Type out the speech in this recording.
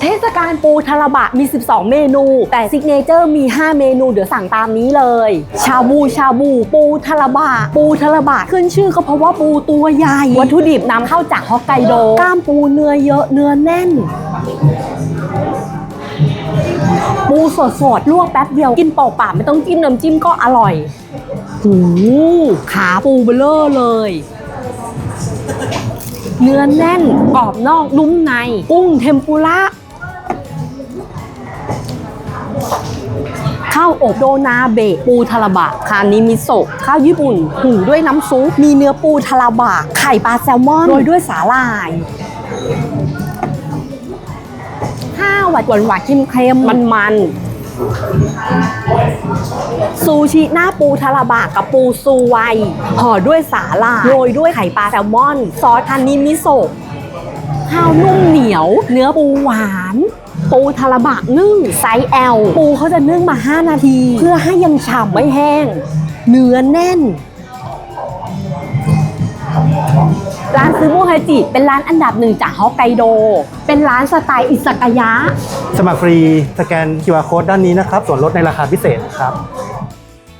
เทศกาลปูทาราบะมี 12 เมนู แต่ซิกเนเจอร์มี 5 เมนูเดี๋ยวสั่งตามนี้เลย ชาบูชาบู ปูทาราบะ ปูทาราบะขึ้นชื่อก็เพราะว่าปูตัวใหญ่ วัตถุดิบนำเข้าจากฮอกไกโดกล้ามปูเนื้อเยอะเนื้อแน่น ปูสดสดลวกแป๊บเดียว กินเปล่าๆไม่ต้องจิ้มน้ำจิ้มก็อร่อยหูขาปูเบลเลอร์เลยเนื้อแน่นกรอบนอกนุ่มใน กุ้งเทมปุระาวอบโดนาเบะปูทาราบะคานิมิโซะข้าวญี่ปุ่นหุงด้วยน้ำซุปมีเนื้อปูทาราบะไข่ปลาแซลมอนโรยด้วยสาหร่ายข้าวหวานหวานเค็มเค็มมันมันๆซูชิหน้าปูทาราบะกับปูซูไวห่อด้วยสาลายโรยด้วยไข่ปลาแซลมอน ซอสคันนิมิโซะข้าวนุ่มเหนียว เนื้อปูหวาน ปูทาราบะนึ่งไซส์ L ปูเขาจะนึ่งมา 5 นาที เพื่อให้ยังฉ่ำไม่แห้ง เนื้อแน่น ร้านซื้อโมฮาจิ เป็นร้านอันดับหนึ่งจากฮอกไกโด เป็นร้านสไตล์อิสกายะ สมัครฟรีสแกน QR Code ด้านนี้นะครับ ส่วนลดในราคาพิเศษครับ